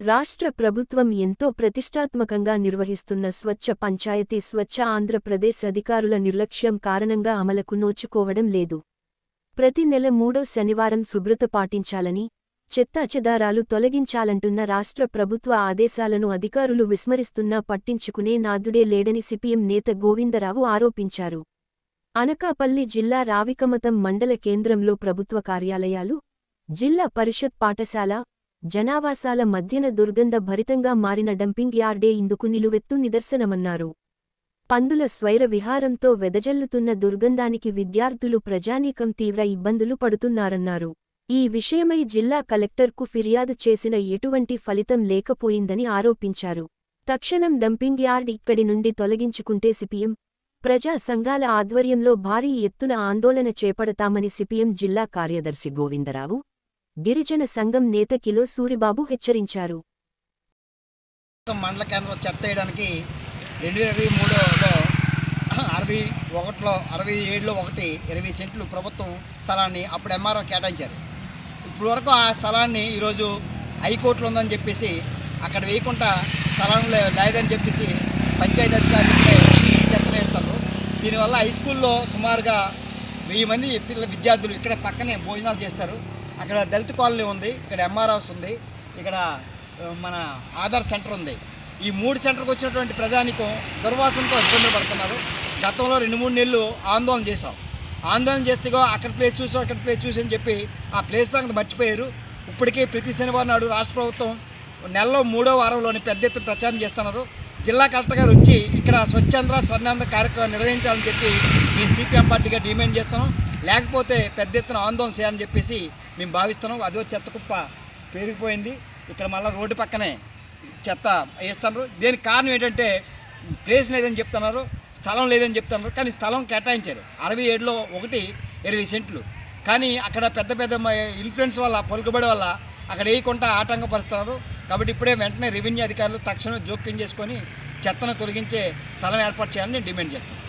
రాష్ట్ర ప్రభుత్వం ఎంతో ప్రతిష్టాత్మకంగా నిర్వహిస్తున్న స్వచ్ఛ పంచాయతీ స్వచ్ఛ ఆంధ్రప్రదేశ్ అధికారుల నిర్లక్ష్యం కారణంగా అమలకు నోచుకోవడం లేదు. ప్రతి నెల మూడో శనివారం శుభ్రత పాటించాలని చెత్త చెదారాలు తొలగించాలంటున్న రాష్ట్ర ప్రభుత్వ ఆదేశాలను అధికారులు విస్మరిస్తున్నా పట్టించుకునే నాదుడే లేడని సిపిఎం నేత గోవిందరావు ఆరోపించారు. అనకాపల్లి జిల్లా రావికమతం మండల కేంద్రంలో ప్రభుత్వ కార్యాలయాలు జిల్లా పరిషత్ పాఠశాల జనావాసాల మధ్యన దుర్గంధ భరితంగా మారిన డంపింగ్ యార్డే ఇందుకు నిలువెత్తు నిదర్శనమన్నారు. పందుల స్వైర విహారంతో వెదజల్లుతున్న దుర్గంధానికి విద్యార్థులు ప్రజానీకం తీవ్ర ఇబ్బందులు పడుతున్నారన్నారు. ఈ విషయమై జిల్లా కలెక్టర్కు ఫిర్యాదు చేసిన ఎటువంటి ఫలితం లేకపోయిందని ఆరోపించారు. తక్షణం డంపింగ్ యార్డ్ ఇక్కడి నుండి తొలగించుకుంటే సిపిఎం ప్రజా సంఘాల ఆధ్వర్యంలో భారీ ఎత్తున ఆందోళన చేపడతామని సిపిఎం జిల్లా కార్యదర్శి గోవిందరావు గిరిజన సంఘం నేత కిలో సూరిబాబు హెచ్చరించారు. మొత్తం మండల కేంద్రం చెత్త వేయడానికి రెండు వేల ఇరవై మూడులో అరవై ఒకటిలో అరవై ఏడులో ఒకటి ఇరవై సెంట్లు ప్రభుత్వం స్థలాన్ని అప్పుడు ఎంఆర్ఓ కేటాయించారు. ఇప్పుడు వరకు ఆ స్థలాన్ని ఈరోజు హైకోర్టులో ఉందని చెప్పేసి అక్కడ వేయకుండా స్థలం లేదని చెప్పేసి పంచాయతీ అధికారులే చెత్తనేస్తారు దీనివల్ల హై స్కూల్లో సుమారుగా వెయ్యి మంది పిల్లల విద్యార్థులు ఇక్కడ పక్కనే భోజనాలు చేస్తారు. అక్కడ దళిత కాలనీ ఉంది ఇక్కడ ఎంఆర్ఓస్ ఉంది ఇక్కడ మన ఆధార్ సెంటర్ ఉంది. ఈ మూడు సెంటర్కి వచ్చినటువంటి ప్రజానికం దుర్వాసనతో ఇబ్బందులు పడుతున్నారు. గతంలో రెండు మూడు నెలలు ఆందోళన చేశాం. ఆందోళన చేస్తేగో అక్కడ ప్లేస్ చూసాం అక్కడ ప్లేస్ చూసి అని చెప్పి ఆ ప్లేస్ సంగతి మర్చిపోయారు. ఇప్పటికే ప్రతి శనివారం నాడు రాష్ట్ర ప్రభుత్వం నెలలో మూడో వారంలోని పెద్ద ఎత్తున ప్రచారం చేస్తున్నారు. జిల్లా కలెక్టర్ గారు వచ్చి ఇక్కడ స్వచ్ఛంద్ర స్వర్ణాంధ్ర కార్యక్రమం నిర్వహించాలని చెప్పి మేము సిపిఎం పార్టీగా డిమాండ్ చేస్తున్నాం. లేకపోతే పెద్ద ఎత్తున ఆందోళన చేయాలని చెప్పేసి మేము భావిస్తున్నాం. అదో చెత్త కుప్ప పెరిగిపోయింది. ఇక్కడ మళ్ళీ రోడ్డు పక్కనే చెత్త వేస్తున్నారు. దీనికి కారణం ఏంటంటే ప్లేస్ లేదని చెప్తున్నారు. స్థలం లేదని చెప్తున్నారు. కానీ స్థలం కేటాయించారు. అరవై ఏడులో ఒకటి ఇరవై సెంట్లు. కానీ అక్కడ పెద్ద పెద్ద ఇన్ఫ్లుయెన్స్ వల్ల పలుకుబడి వల్ల అక్కడ వేయకుండా ఆటంకపరుస్తున్నారు. కాబట్టి ఇప్పుడే వెంటనే రెవెన్యూ అధికారులు తక్షణం జోక్యం చేసుకొని చెత్తను తొలగించే స్థలం ఏర్పాటు చేయాలని నేను డిమాండ్ చేస్తాను